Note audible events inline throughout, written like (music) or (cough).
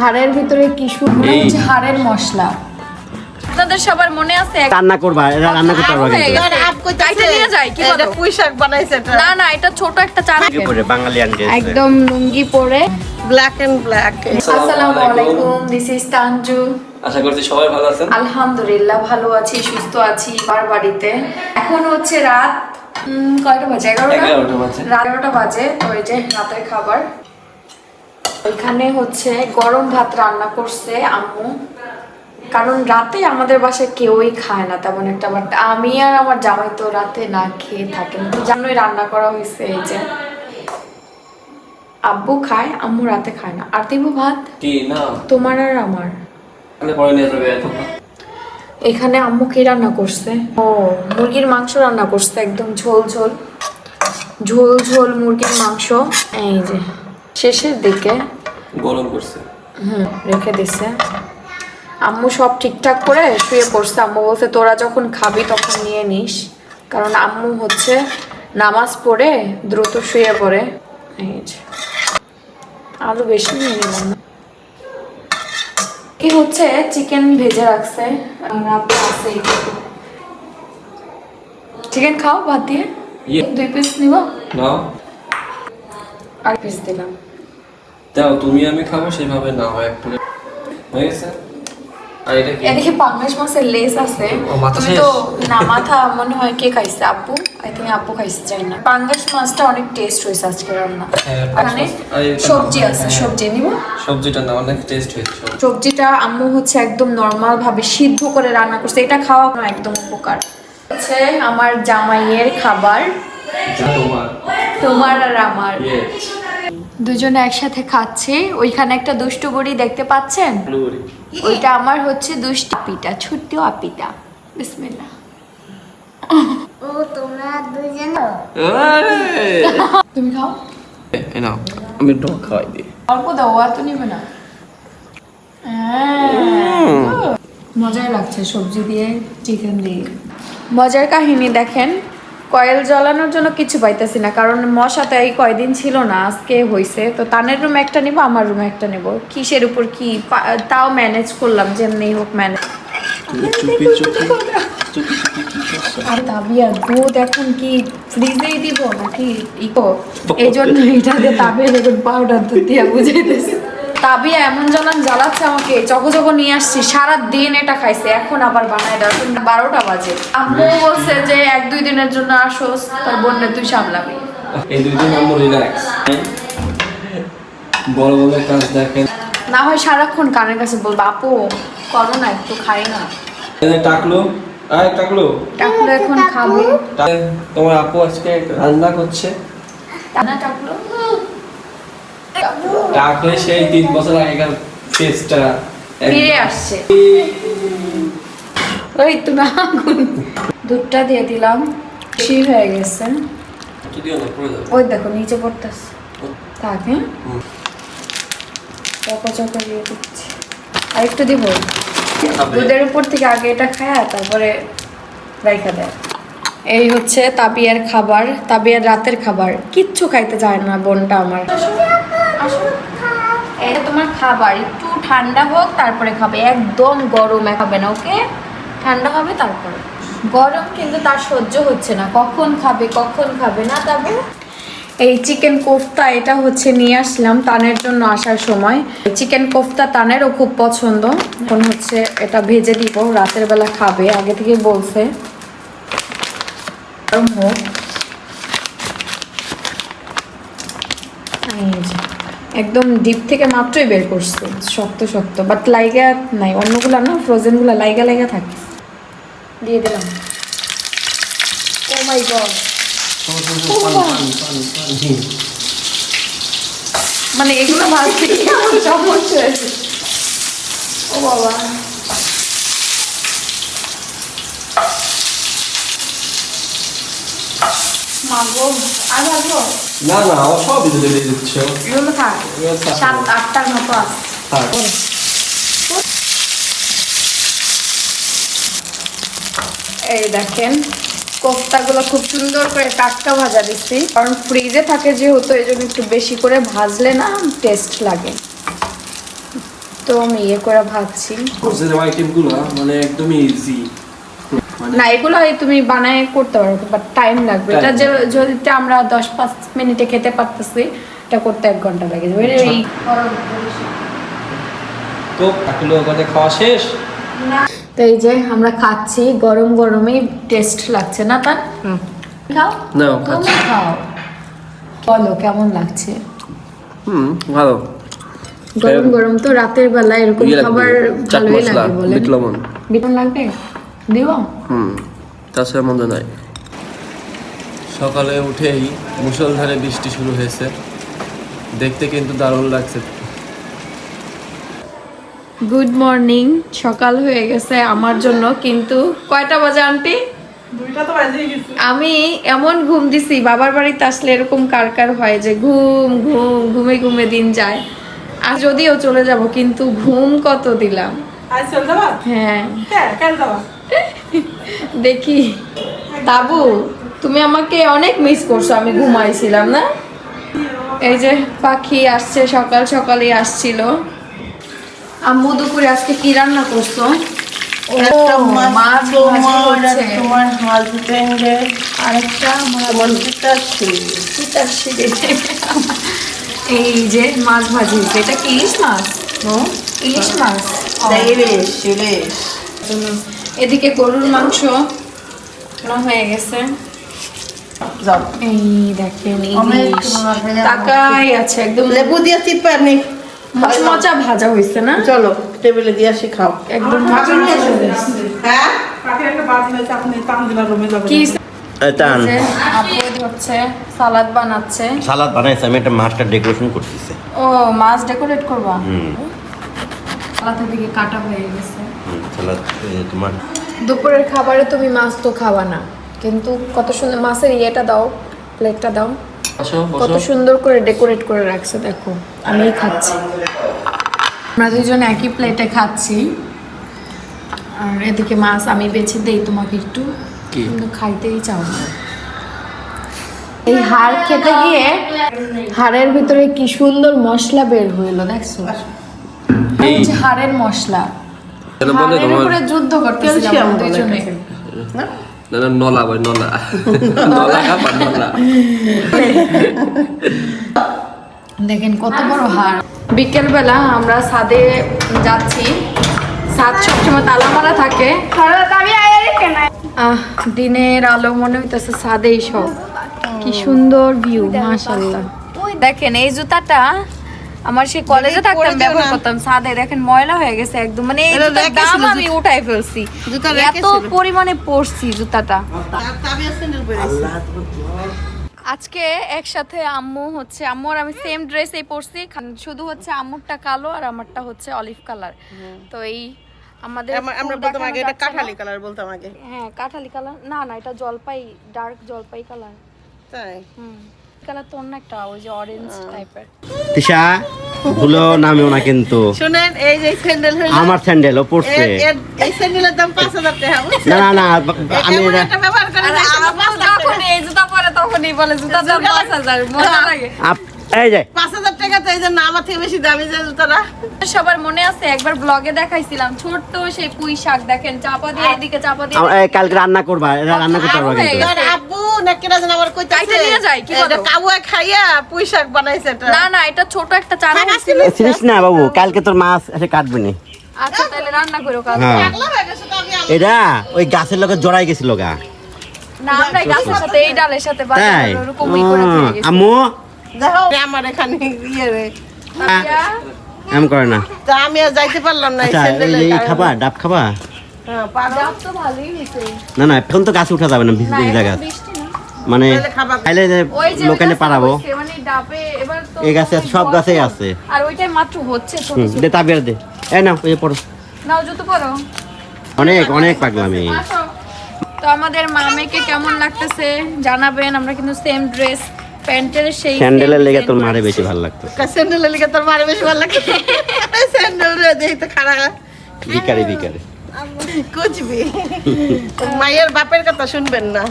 হাড়ের ভিতরে কি সুন্দর হচ্ছে হাড়ের মশলা। আপনাদের সবার মনে আছে রান্না করবা এটা রান্না করতে পারবা কিন্তু। নিয়ে যাই কি বলো? পুঁই শাক বানাইছে এটা। না না এটা ছোট একটা চারা পরে বাঙালি একদম লুঙ্গি পরে। ব্ল্যাক এন্ড ব্ল্যাক আসসালামু আলাইকুম। This is Tanju. আশা করছি সবাই ভালো আছেন। আলহামদুলিল্লাহ ভালো আছি সুস্থ আছি বার বাড়িতে। এখন হচ্ছে রাত উম, কয়টা বাজে? এগারোটা? এগারোটা বাজে। রাত এগারোটা বাজে তো এই যে রাতের খাবার। ওইখানে হচ্ছে গরম ভাত রান্না করছে আম্মু। কারণ রাতে আমাদের বাসায় কেউই খায় না তেমন একটা বাট আমি আর আমার জামাই তো রাতে না খেয়ে থাকেন। তো জানোই রান্না করা হয়েছে এই যে। আব্বু খায় আম্মু রাতে খায় না। আর দিব ভাত? তোমার আর আমার? এখানে আম্মু কি রান্না করছে? ও মুরগির মাংস রান্না করছে একদম ঝোল ঝোল। ঝোল ঝোল মুরগির মাংস। এই যে। শেষের দিকে গরম করছে। হুম রেখে দিছে। আম্মু সব ঠিকঠাক করে শুয়ে পড়ছে। আম্মু বলছে তোরা যখন খাবি তখন নিয়ে নিস। কারণ আম্মু হচ্ছে নামাজ পড়ে দ্রুত শুয়ে পড়ে। এই যে। আলু বেশি নিয়ে নিলাম কি হচ্ছে? চিকেন ভেজে রাখছে। আছে চিকেন খাও ভাত দিয়ে। ইয়ে। দুই পিস নিব? আর পিস দিলাম। দাও তুমি আমি খাব সেভাবে না হয় একটু হয়ে গেছে? আর এটা কি? এদিকে পাঙ্গাস মাছের লেস আছে। তুমি তো না মাথা মনে হয় কে খাইছে? আব্বু? আই থিঙ্ক আব্বু খাইছে জানি না। পাঙ্গাস মাছটা অনেক টেস্ট হয়েছে আজকে রান্না। হ্যাঁ, সবজি আছে হ্যাঁ। সবজি নিব সবজিটা না অনেক টেস্ট হয়েছে সবজিটা আম্মু হচ্ছে একদম নর্মাল ভাবে সিদ্ধ করে রান্না করছে। এটা খাওয়া একদম উপকার। হচ্ছে আমার জামাইয়ের খাবার। তোমার। তোমার আর আমার। দুজনে একসাথে খাচ্ছি। ওইখানে একটা দুষ্টু বুড়ি দেখতে পাচ্ছেন? ওইটা আমার হচ্ছে দুষ্ট আপিটা ছোট্ট আপিটা। বিসমিল্লাহ। ও তোমরা দুজন তুমি খাও। এই নাও আমি ডগ খাওয়াই দিই। অল্প দাও আর তো নিবে না। হ্যাঁ, মজাই লাগছে সবজি দিয়ে চিকেন দিয়ে। মজার কাহিনী দেখেন কয়েল জ্বালানোর জন্য কিছু পাইতেছি না কারণ মশা তো এই কয়দিন ছিল না আজকে হয়েছে তো তানের রুমে একটা নিব আমার রুমে একটা নিব। কিসের উপর কি তাও ম্যানেজ করলাম যেমনি হোক ম্যানেজ আর তাবিয়া দুধ এখন কি ফ্রিজেই দিব নাকি ইকো এই জন্য এটা দিয়ে তাবিয়া দেখুন পাউডার দুধ দিয়ে বুঝাইতেছে। তাবিয়া এমন জ্বালান জ্বালাচ্ছে আমাকে চকো চকো নিয়ে আসছি সারা দিন এটা খাইছে এখন আবার বানায় দেওয়া এখন বারোটা বাজে। আম্মু বলছে যে এক দুই দিনের জন্য আসোস তোর বোনরে তুই সামলাবি। এই দুই দিন আমার রিল্যাক্স বড় বড় কাজ দেখেন। না হয় সারাক্ষণ কানের কাছে বলব আপু করো না একটু খাই না। টাকলো আয় টাকলো। টাকলো এখন খাবে। তোমার আপু আজকে রান্না করছে। টাকলো। সেই তিন বছর আগেকার ফেসটা ফিরে আসছে। ওই তো না আগুন। দুধটা দিয়ে দিলাম। বেশি হয়ে গেছে। ওই দেখো নিচে পড়তেছে। থাক হ্যাঁ চকো চকো দিয়ে দিচ্ছি। আর একটু দিব দুধের উপর থেকে আগে এটা খায় তারপরে রাইখা দেয় এই হচ্ছে তাবিয়ার খাবার তাবিয়ার রাতের খাবার। কিচ্ছু খাইতে চায় না বোনটা আমার। এটা তোমার খাবার। একটু ঠান্ডা হোক, তারপরে খাবে। একদম গরম খাবে না, ওকে? ঠান্ডা হবে, তারপরে। গরম কিন্তু তার সহ্য হচ্ছে না। কখন খাবে কখন খাবে না তবে এই চিকেন কোফতা এটা হচ্ছে নিয়ে আসলাম তানের জন্য আসার সময়। চিকেন কোফতা তানেরও খুব পছন্দ। এখন হচ্ছে এটা ভেজে দিব, রাতের বেলা খাবে, আগে থেকে বলছে। হোক এই যে, একদম ডিপ থেকে মাত্রই বের করছে, শক্ত শক্ত। বাট লাইগা নাই, অন্যগুলো না ফ্রোজেনগুলো লাইগা লাইগা থাকে। দিয়ে দিলাম। ও মাই গড মানে এগুলো ভাজতে আমার সমস্যা ও বাবা। না না সব দিয়ে দিচ্ছ। এগুলো থাক। সাত আটটার মতো আছে। থাক। এই দেখেন কোফতাগুলো খুব সুন্দর করে টাটকা ভাজা দিচ্ছি। কারণ ফ্রিজে থাকে যেহেতু এই জন্য একটু বেশি করে ভাজলে না টেস্ট লাগে। একদম ইয়ে করে ভাজছি। কোর্সের আইটেমগুলো মানে একদমই ইজি না এগুলো তুমি বানায় করতে পারো বাট টাইম লাগবে। এটা যে যদি আমরা দশ পাঁচ মিনিটে খেতে পারতেছি এটা করতে এক ঘণ্টা লাগে। যাবে এই তো কাকুলো ওখানে খাওয়া শেষ? তো এই যে আমরা খাচ্ছি গরম গরমই টেস্ট লাগছে না তার খাও। তুমি খাও। বলো কেমন লাগছে? হুম ভালো। গরম গরম তো রাতের বেলা এরকম ইয়ে খাবার ভালোই লাগে বলে বিট লবণ। লাগবে? দিব হুম। তাছাড়া মন্দ নাই। সকালে উঠেই মুসলধারে বৃষ্টি শুরু হয়েছে। দেখতে কিন্তু দারুণ লাগছে। গুড মর্নিং সকাল হয়ে গেছে আমার জন্য কিন্তু কয়টা বাজে আন্টি? আমি এমন ঘুম দিছি বাবার বাড়িতে আসলে এরকম কার কার হয় যে ঘুম ঘুম ঘুমে ঘুমে দিন যায়। আর যদিও চলে যাব কিন্তু ঘুম কত দিলাম। আজ চল যাবা? হ্যাঁ। কেন যাবা? (laughs) দেখি। তাবু তুমি আমাকে অনেক মিস করছ আমি ঘুমাইছিলাম না? এই যে পাখি আসছে সকাল সকালে আসছিল। আম্মু দুপুরে আজকে কি রান্না করছ? তোমার আরেকটা। এই যে মাছ ভাজি এটা কি ইলিশ মাছ? ইলিশ মাছ। ইলিশ ইলিশ। এদিকে গরুর মাংস হয়ে গেছে। এই দেখেন। তাকাই আছে একদম লেবু দিয়ে চিপানি মচমচা ভাজা হয়েছে না? চলো টেবিলে দিয়ে আসি খাও। একদম হ্যাঁ? কি টান। সালাদ বানাচ্ছে। সালাদ বানাইছে আমি একটা মাছটা ডেকোরেশন করতেছি। ও মাছ ডেকোরেট করবা? হুম। সালাদের দিকে কাটা হয়ে গেছে। সালাদ তোমার? দুপুরের খাবারে তুমি মাছ তো খাওয়া না। কিন্তু কত সুন্দর মাছের ইয়েটা দাও প্লেটটা দাও। কত সুন্দর করে ডেকোরেট করে রাখছে দেখো। আমি খাচ্ছি। আমরা দুজন একই প্লেটে খাচ্ছি। আর এদিকে মাছ আমি বেছে দেই তোমাকে একটু। কিন্তু খাইতেই চাও না। এই হাড় খেতে গিয়ে হাড়ের ভিতরে কি সুন্দর মশলা বের হইল দেখছ? এই যে হাড়ের মশলা। যুদ্ধ করতেছিলাম ক্যালসিয়াম আমরা বলে দুজনে এটাকে। না? না নলা বই নলা। নলা। খাবার নলা। দেখেন কত বড় হাড়। বিকেল বেলা আমরা ছাদে যাচ্ছি। ছাদ সবসময় তালা মারা থাকে আহ দিনের আলো মনে হইতেছে ছাদেই সব। কি সুন্দর ভিউ মাশাল্লাহ দেখেন এই জুতাটা আমার সেই কলেজে থাকতাম ব্যবহার করতাম। ছাদে দেখেন ময়লা হয়ে গেছে একদম। মানে এই জুতার দাম আমি উঠাই ফেলছি। এত পরিমাণে পড়ছি জুতাটা। আজকে একসাথে আম্মু হচ্ছে আম্মু আর আমি সেম ড্রেসেই পরছি। শুধু হচ্ছে আম্মুরটা কালো আর আমারটা হচ্ছে অলিভ কালার তো এই আমাদের আমরা বলতাম আগে এটা কাঠালি কালার বলতাম আগে। হ্যাঁ কাঠালি কালার না না এটা জলপাই ডার্ক জলপাই কালার তাই? হুম। কালার তো অন্য একটা ওই যে অরেঞ্জ টাইপের তিশা ভুলো নামেও না কিন্তু। শুনেন এই যে স্যান্ডেল হলো আমার স্যান্ডেল ও পড়ছে এই স্যান্ডেলের দাম পাঁচ হাজার টাকা। না না না আমি এটা ব্যবহার করি না। যখন এই জুতা পরে তখনই বলে জুতার দাম পাঁচ হাজার মজা লাগে। এই যে। পাঁচ হাজার টাকা তো এই আমার থেকে বেশি দামি যে জুতারা সবার মনে আছে একবার ব্লগে দেখাইছিলাম ছোট্ট সেই পুঁই শাক দেখেন চাপা দিয়ে এদিকে চাপা দিয়ে। এই কালকে রান্না করবা এটা রান্না করতে পারবা কিন্তু। গেছে। আর আব্বু না কেনা আমার কইতাছে। কাইটা নিয়ে যায়, কি বলো? কাবুয়া খাইয়া পুঁই শাক বানাইছে এটা। না না এটা ছোট একটা চারা হয়েছিল। না বাবু কালকে তোর মাছ এসে কাটবে না। আচ্ছা তাহলে রান্না করো কাল হ্যাঁ। হয়ে এটা ওই গাছের লোকে জড়াই গেছিল গা। না আমরা গাছের সাথে এই ডালের সাথে ওরকম ওই করে আম্মু দেখো আমার এখানে ইয়ে রে। এম করে না। তা আমি আর যাইতে পারলাম না এই আচ্ছা। খাবা ডাব খাবা? হ্যাঁ, তো না না এখন তো গাছে উঠা যাবে না ভিজে ভিজা গাছ মানে। খাইলে গাছে পারাবো মানে তো এই গাছে সব গাছেই আছে। আর ওইটাই মাত্র হচ্ছে ছোট হুম, ছোট। দে দে। না ওই পড়ো। নাও জুতো পরো। অনেক অনেক পাগলামি। তো আমাদের মামেকে কেমন লাগতেছে জানাবেন আমরা কিন্তু সেম ড্রেস প্যান্টের সেই স্যান্ডেলের লেগে তোর মারে বেশি ভালো লাগতো। স্যান্ডেলের লিগে তোর মারে বেশি ভালো লাগে স্যান্ডেল রে দেই তো খারাপ। বিকারে বিকারে কুচবি। মায়ের বাপের কথা শুনবেন না।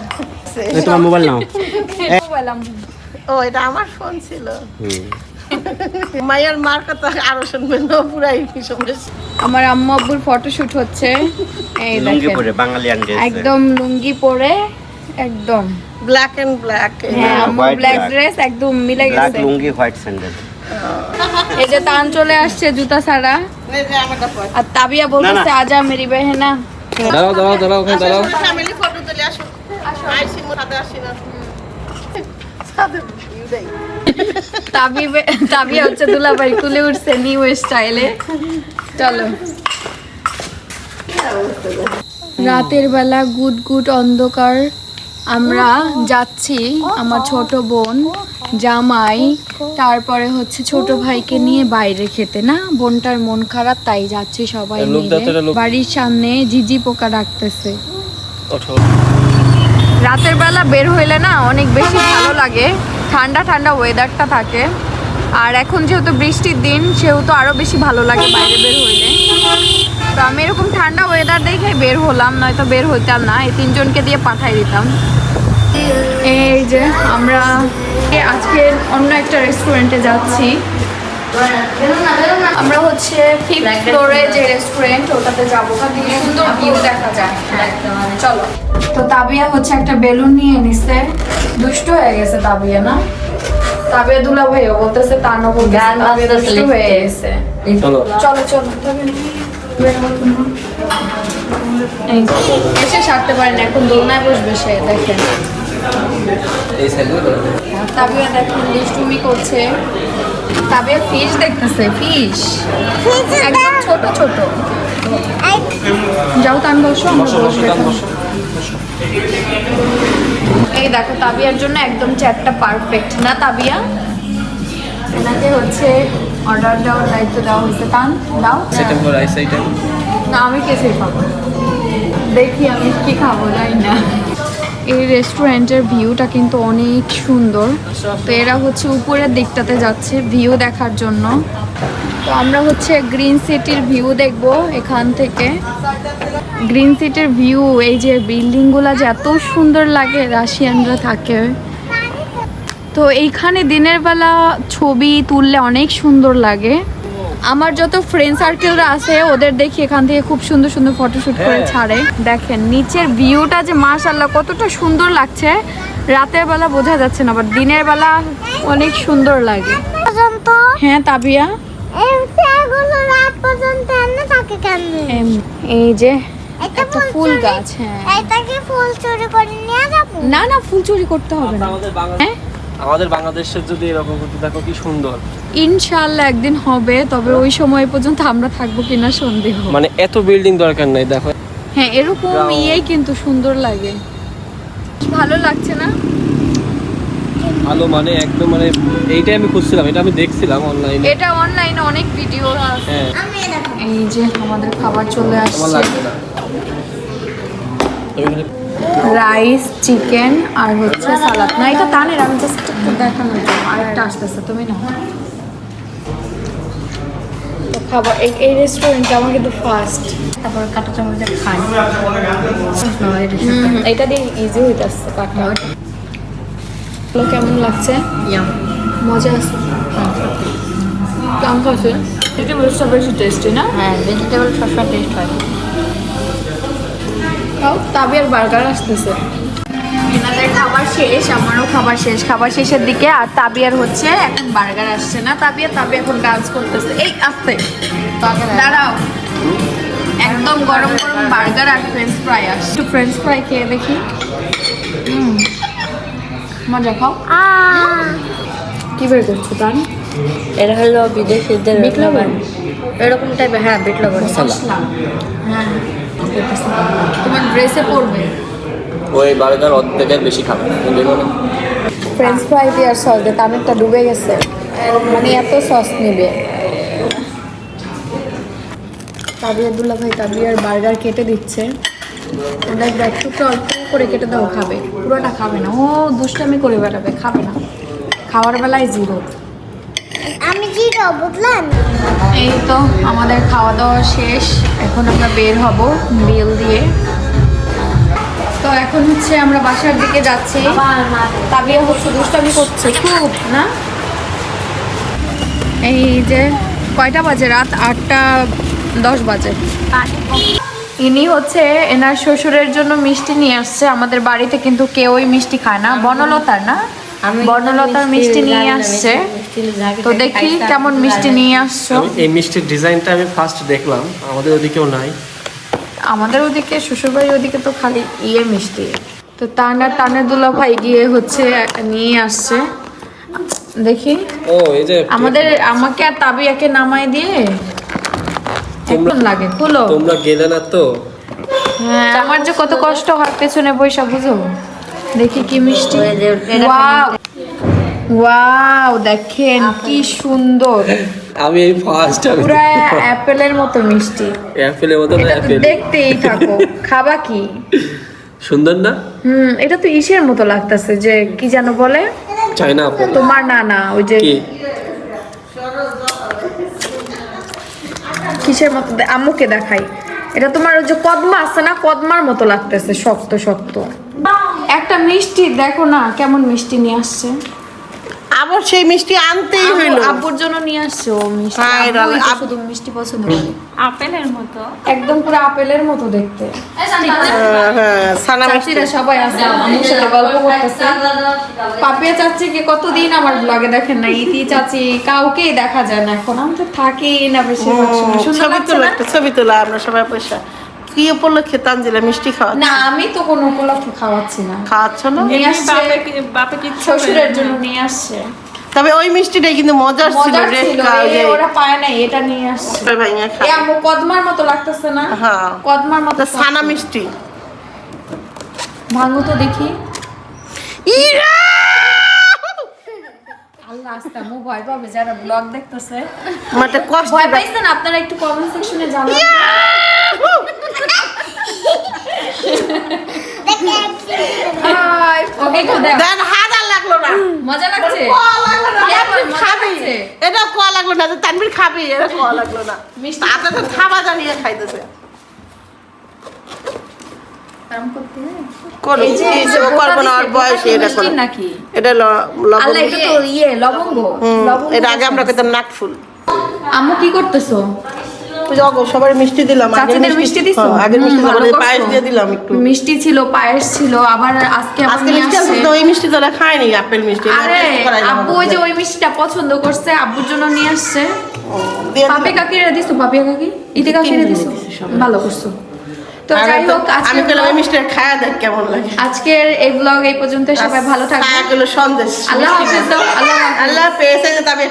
এই তোমার মোবাইল নাও। (laughs) মোবাইল ও এটা আমার ফোন ছিল। হুম। মায়ের মার কথা আরও শুনবেন না পুরাই সমস্যা আমার আম্মু আব্বুর ফটোশুট হচ্ছে। এই দেখেন। একদম লুঙ্গি পরে একদম। ব্ল্যাক এন্ড ব্ল্যাক হ্যাঁ ব্ল্যাক ড্রেস একদম মিলে ব্ল্যাক লুঙ্গি হোয়াইট স্যান্ডেল এই যে তান চলে আসছে জুতা ছাড়া। আর তাবিয়া বলতেছে আজা মেরি বেহেনা দাঁড়াও দাঁড়াও দাঁড়াও ওখানে দাঁড়াও। ফ্যামিলি ফটো তুলে আসো। আইসি মো সাথে আসি না। তাবি তাবিয়া হচ্ছে দুলাভাই তুলে উঠছে নিউ স্টাইলে চলো। রাতের বেলা গুড গুড অন্ধকার। আমরা যাচ্ছি আমার ছোট বোন জামাই তারপরে হচ্ছে ছোট ভাইকে নিয়ে বাইরে খেতে না? বোনটার মন খারাপ তাই যাচ্ছি সবাই মিলে। বাড়ির সামনে জিজি পোকা ডাকতেছে। রাতের বেলা বের হইলে না অনেক বেশি ভালো লাগে। ঠান্ডা ঠান্ডা ওয়েদারটা থাকে। আর এখন যেহেতু বৃষ্টির দিন, সেহেতু আরও বেশি ভালো লাগে বাইরে বের হইলে। তো আমি এরকম ঠান্ডা ওয়েদার দেখে বের হলাম, নয়তো বের হইতাম না, এই তিনজনকে দিয়ে পাঠাই দিতাম। এই যে আমরা আজকে অন্য একটা রেস্টুরেন্টে যাচ্ছি। আমরা হচ্ছে ফিফথ ফ্লোরে যে রেস্টুরেন্ট ওটাতে যাব। সুন্দর ভিউ দেখা যায়। চলো। তো তাবিয়া হচ্ছে একটা বেলুন নিয়ে নিছে। দুষ্ট হয়ে গেছে তাবিয়া, না? তাবিয়া দুলা ভাইও বলতেছে তানো বলতেছে হয়ে গেছে। চলো। চলো চলো। এসে সারতে পারেন এখন দোলনায় বসবে সে দেখেন। তাবিয়া দেখুন দুষ্টুমি করছে। তাবিয়া ফিশ দেখতেছে ফিশ একদম ছোট ছোট। যাও তান বসো আমরা বসো বসো বসবো এই দেখো তাবিয়ার জন্য একদম চ্যাটটা পারফেক্ট না তাবিয়া? এনাকে হচ্ছে অর্ডার দেওয়ার দায়িত্ব দেওয়া হয়েছে। টান দাও। সেকেন্ড ফ্লোর আইস আইটেম না আমি কেসে খাব দেখি আমি কি খাব জানি না। এই রেস্টুরেন্টের ভিউটা কিন্তু অনেক সুন্দর। তো এরা হচ্ছে উপরের দিকটাতে যাচ্ছে ভিউ দেখার জন্য। তো আমরা হচ্ছে গ্রিন সিটির ভিউ দেখব এখান থেকে। গ্রিন সিটির ভিউ এই যে বিল্ডিংগুলো যে এত সুন্দর লাগে রাশিয়ানরা থাকে। তো এইখানে দিনের বেলা ছবি তুললে অনেক সুন্দর লাগে। আমার যত ফ্রেন্ড সার্কেলরা আছে ওদের দেখি এখান থেকে খুব সুন্দর সুন্দর ফটোশ্যুট করে হ্যাঁ। ছাড়ে। দেখেন নিচের ভিউটা যে মাশাল্লাহ কতটা সুন্দর লাগছে। রাতের বেলা বোঝা যাচ্ছে না বাট দিনের বেলা অনেক সুন্দর লাগে। হ্যাঁ তাবিয়া? এই এগুলো রাত পর্যন্ত এনে থাকে কেন এম, এই যে একটা ফুল গাছ হ্যাঁ। এটাকে ফুল চুরি করে নিয়ে যাব? না না ফুল চুরি করতে হবে না। আমাদের বাংলাদেশ হ্যাঁ? আমাদের বাংলাদেশের যদি এরকম করতে দেখো কি সুন্দর। ইনশাল্লাহ একদিন হবে তবে ওই সময় পর্যন্ত আমরা থাকব কিনা সন্দেহ। মানে এত বিল্ডিং দরকার নাই দেখো। হ্যাঁ এরকম. ইয়েই কিন্তু সুন্দর লাগে। ভালো লাগছে না? ভালো মানে একদম মানে এইটাই আমি খুঁজছিলাম এটা আমি দেখছিলাম অনলাইনে এটা অনলাইনে অনেক ভিডিও আছে। হ্যাঁ। এই যে আমাদের খাবার চলে আসছে। রাইস চিকেন আর হচ্ছে সালাদ। না এটা তানের আমি জাস্ট একটু দেখানোর জন্য। আরেকটা আসতেছে তুমি না তো খাবার এই এই রেস্টুরেন্টটা আমার কিন্তু ফার্স্ট তারপর কাটা চামচে খাই। এটা দিয়ে ইজি হইতেছে কাটা। এগুলো কেমন লাগছে? মজা আছে? কেমন আছে ভেজিটেবলসটা বেশি টেস্টি না? হ্যাঁ ভেজিটেবল সবসময় টেস্ট হয়। খাও তাবিয়ার বার্গার আসতেছে। এনাদের খাবার শেষ আমারও খাবার শেষ। খাবার শেষের দিকে আর তাবিয়ার হচ্ছে এখন বার্গার আসছে না। তাবিয়া তাবি এখন ডান্স করতেছে। এই আস্তে। দাঁড়াও। একদম গরম গরম বার্গার আর ফ্রেঞ্চ ফ্রাই আস। একটু ফ্রেঞ্চ ফ্রাই খেয়ে দেখি। মজা খাও। কি বের করছ তান? এটা হলো বিদেশিদের বিট লবণ? এরকম টাইপের হ্যাঁ বিট লবণ মশলা। হ্যাঁ। তোমার ড্রেসে পড়বে ওই বার্গার অর্ধেকের বেশি খাবে ফ্রেঞ্চ ফ্রাই দিয়ে আর সস দিয়ে তামিরটা ডুবে গেছে। মানে এত সস নেবে। তাবিয়ার দুলা ভাই তাবিয়ার বার্গার কেটে দিচ্ছে। ওটা একটু একটু অল্প করে কেটে দাও খাবে। পুরোটা খাবে না। ও দুষ্টামি করে বেড়াবে খাবে না। খাওয়ার বেলায় জিরো। আমি জিরো বুঝলেন? এই তো আমাদের খাওয়া দাওয়া শেষ। এখন আমরা বের হব বিল দিয়ে। তো এখন হচ্ছে আমরা বাসার দিকে যাচ্ছি। তাবিয়া হচ্ছে দুষ্টামি করছে খুব না? এই যে কয়টা বাজে? রাত আটটা দশ বাজে। ইনি হচ্ছে এনার শ্বশুরের জন্য মিষ্টি নিয়ে আসছে। আমাদের বাড়িতে কিন্তু কেউই মিষ্টি খায় না। বনলতার না? বনলতার মিষ্টি নিয়ে আসছে। তো দেখি কেমন মিষ্টি নিয়ে আসছো। এই মিষ্টির ডিজাইনটা আমি ফার্স্ট দেখলাম আমাদের ওদিকেও নাই। আমাদের ওদিকে শ্বশুরবাড়ির ওদিকে তো খালি ইয়ে মিষ্টি। তো টানা টানা দুলা ভাই গিয়ে হচ্ছে নিয়ে আসছে। দেখি। ও এই যে আমাদের আমাকে আর তাবিয়াকে নামাই দিয়ে কেমন লাগে খুলো। তোমরা গেলে না তো? হ্যাঁ আমার যে কত কষ্ট হয় পেছনে বৈশা বুঝো? দেখি কি মিষ্টি। ওয়াও! ওয়াও দেখেন কি সুন্দর। আমি এই ফার্স্ট আমি পুরা অ্যাপেলের মতো মিষ্টি। অ্যাপেলের মতো না অ্যাপেল। দেখতেই থাকো। খাবা কি? সুন্দর না? হুম এটা তো ইসের মতো লাগতেছে যে কি যেন বলে? China apple. তোমার না না ওই যে কি? কিসের মতো? আম্মুকে দেখাই। এটা তোমার ওই যে কদমা আছে না? কদমার মতো লাগতেছে শক্ত শক্ত। একটা মিষ্টি দেখো না কেমন মিষ্টি নিয়ে আসছে। আবার সেই মিষ্টি আনতেই আব্বু- হইল আব্বুর জন্য নিয়ে আসছে মিষ্টি। হায় তো শুধু মিষ্টি পছন্দ করে। আপেলের মতো? একদম পুরো আপেলের মতো দেখতে। হ্যাঁ, হ্যাঁ সানা মিষ্টি। চাচিরা সবাই আছে আমার সাথে গল্প করতেছে। পাপিয়া চাচিকে কতদিন আমার ব্লগে দেখেন না ইতি চাচি কাউকেই দেখা যায় না। এখন আমি তো থাকি না বেশি ছবি তোলা ছবি তোলা আমরা সবাই পয়সা। কি উপলক্ষে তানজিলা মিষ্টি খাওয়া না আমি তো কোনো উপলক্ষে খাওয়াচ্ছি না। খাওয়াচ্ছ না? নিয়ে আসছে শ্বশুরের জন্য নিয়ে আসছে। তবে ওই মিষ্টিটাই কিন্তু মজার ছিল রেড ওরা পায় নাই এটা নিয়ে আসছে। ভাইয়া এ খায় কদমার মতো লাগতেছে না? হ্যাঁ। কদমার মতো সানা মিষ্টি। ভাঙো তো দেখি। ইরা! আল্লাহ ভয় পাবে যারা ব্লগ দেখতেছে। মাঠে কষ্ট ভয় পাইছেন? আপনারা একটু কমেন্ট সেকশনে জানান হাই, ওকে তো দেখ। দেন হাজার লাগল না মজা লাগছে? এটা কোয়া লাগল না খাবি এটা কোয়া লাগল না। মিষ্টি তো থাবা জানিয়ে খাইতেছে। এটা তো ইয়ে আগে আমরা নাকফুল আম্মু কি করতেছো? সবার মিষ্টি দিলাম চাচিদের মিষ্টি দিছো? হ্যাঁ, মিষ্টি ভালো পায়েস দিয়ে দিলাম একটু। মিষ্টি ছিল পায়েস ছিল আবার আজকে আজকে মিষ্টি আছে আসছে। তো ওই মিষ্টি তোরা খায়নি আপেল মিষ্টি আরে আব্বু ওই যে ওই মিষ্টিটা পছন্দ করছে আব্বুর জন্য নিয়ে আসছে। পাপে দিছো পাপে কাকি? ইতে কাকিরে দিছো? ভালো করছ। তো যাই হোক আমি কইলাম ওই মিষ্টিটা খায়া দেখ কেমন লাগে। আজকের এই ব্লগ এই পর্যন্ত সবাই ভালো থাকবে সন্দেশ আল্লাহ হাফেজ আল্লাহ আল্লাহ পেয়েছে যে তবে